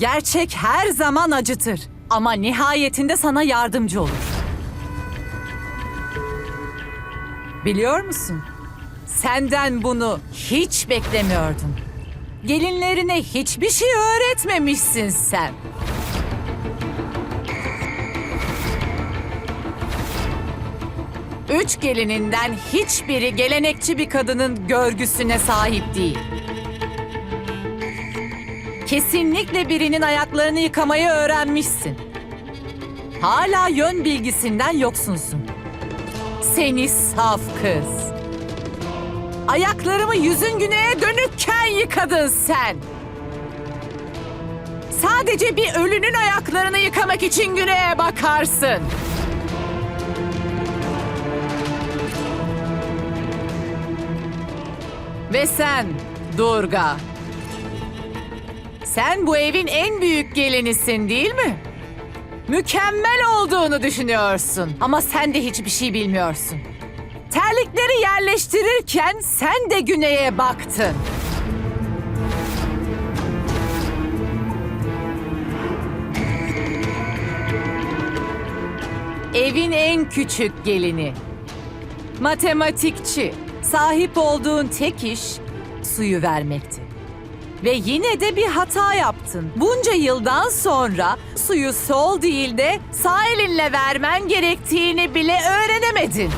Gerçek her zaman acıtır ama nihayetinde sana yardımcı olur. Biliyor musun? Senden bunu hiç beklemiyordum. Gelinlerine hiçbir şey öğretmemişsin sen. Üç gelininden hiçbiri gelenekçi bir kadının görgüsüne sahip değil. Kesinlikle birinin ayaklarını yıkamayı öğrenmişsin. Hala yön bilgisinden yoksunsun. Seni saf kız. Ayaklarımı yüzün güneye dönükken yıkadın sen. Sadece bir ölünün ayaklarını yıkamak için güneye bakarsın. Ve sen Durga. Sen bu evin en büyük gelinisin değil mi? Mükemmel olduğunu düşünüyorsun ama sen de hiçbir şey bilmiyorsun. Terlikleri yerleştirirken sen de güneye baktın. Evin en küçük gelini. Matematikçi. Sahip olduğun tek iş suyu vermekti. Ve yine de bir hata yaptın. Bunca yıldan sonra suyu sol değil de sağ elinle vermen gerektiğini bile öğrenemedin.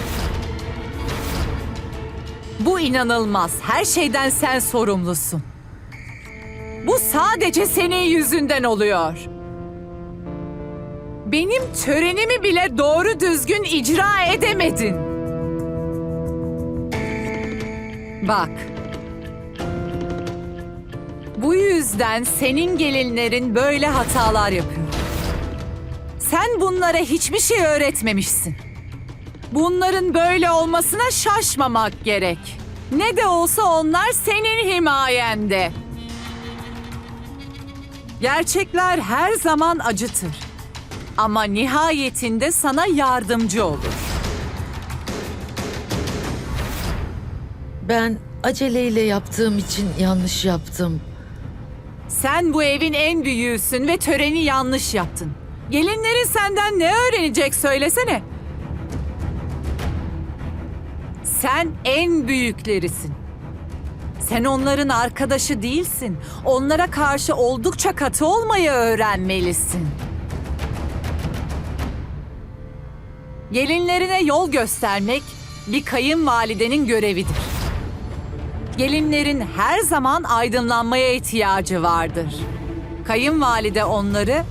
Bu inanılmaz. Her şeyden sen sorumlusun. Bu sadece senin yüzünden oluyor. Benim törenimi bile doğru düzgün icra edemedin. Bak. Bu yüzden senin gelinlerin böyle hatalar yapıyor. Sen bunlara hiçbir şey öğretmemişsin. Bunların böyle olmasına şaşmamak gerek. Ne de olsa onlar senin himayende. Gerçekler her zaman acıtır. Ama nihayetinde sana yardımcı olur. Ben aceleyle yaptığım için yanlış yaptım. Sen bu evin en büyüğüsün ve töreni yanlış yaptın. Gelinlerin senden ne öğrenecek söylesene. Sen en büyüklerisin. Sen onların arkadaşı değilsin. Onlara karşı oldukça katı olmayı öğrenmelisin. Gelinlerine yol göstermek bir kayınvalidenin görevidir. Gelinlerin her zaman aydınlanmaya ihtiyacı vardır. Kayınvalide onları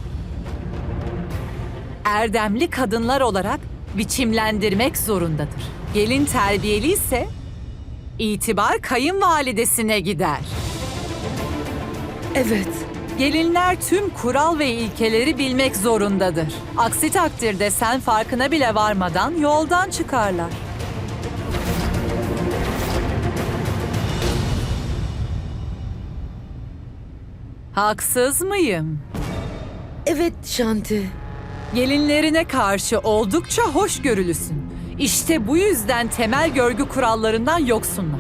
erdemli kadınlar olarak biçimlendirmek zorundadır. Gelin terbiyeli ise itibar kayınvalidesine gider. Evet, Gelinler tüm kural ve ilkeleri bilmek zorundadır. Aksi takdirde sen farkına bile varmadan yoldan çıkarlar. Haksız mıyım? evet Şanti. Gelinlerine karşı oldukça hoşgörülüsün. İşte bu yüzden temel görgü kurallarından yoksunlar.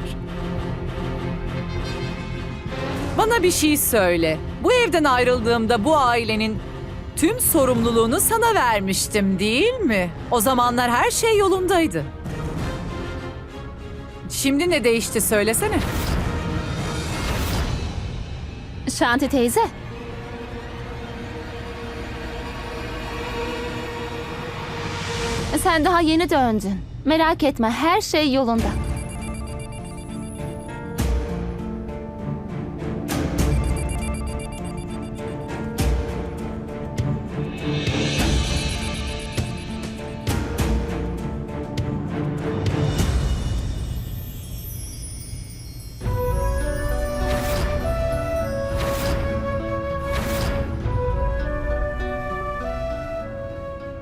Bana bir şey söyle. Bu evden ayrıldığımda bu ailenin tüm sorumluluğunu sana vermiştim değil mi? O zamanlar her şey yolundaydı. Şimdi ne değişti söylesene. Şanti teyze. Sen daha yeni döndün. Merak etme her şey yolunda.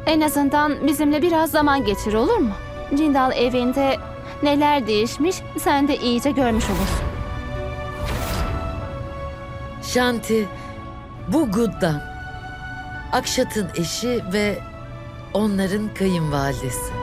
En azından bizimle biraz zaman geçir olur mu? Cindal evinde neler değişmiş sen de iyice görmüş olursun. Şanti, bu Guddan. Akşat'ın eşi ve onların kayınvalidesi.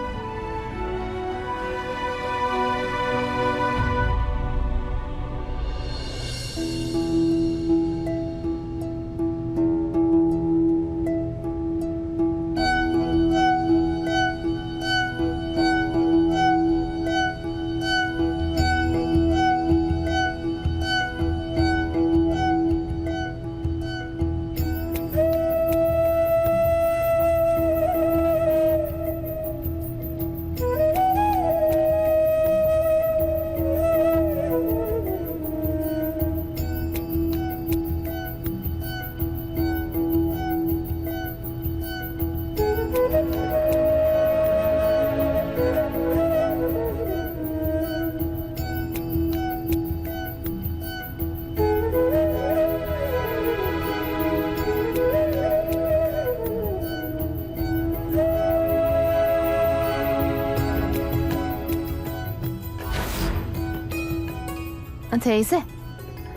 Teyze,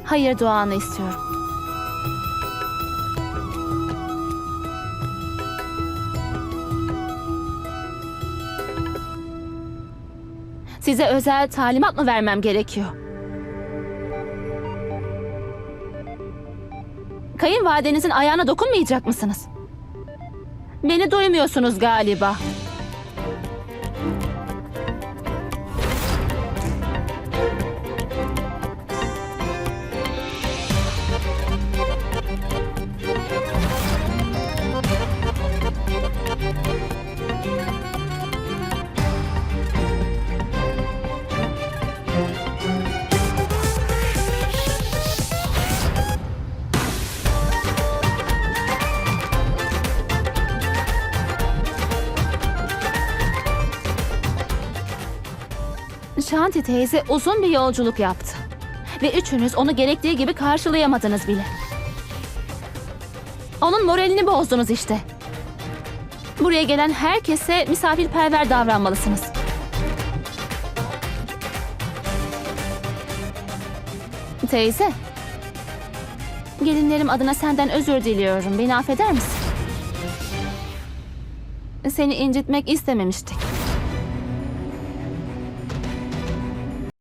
hayır duanı istiyorum. Size özel talimat mı vermem gerekiyor? Kayınvalidenizin ayağına dokunmayacak mısınız? Beni duymuyorsunuz galiba. Şanti teyze uzun bir yolculuk yaptı. Ve üçünüz onu gerektiği gibi karşılayamadınız bile. Onun moralini bozdunuz işte. Buraya gelen herkese misafirperver davranmalısınız. Teyze. Gelinlerim adına senden özür diliyorum. Beni affeder misin? Seni incitmek istememiştik.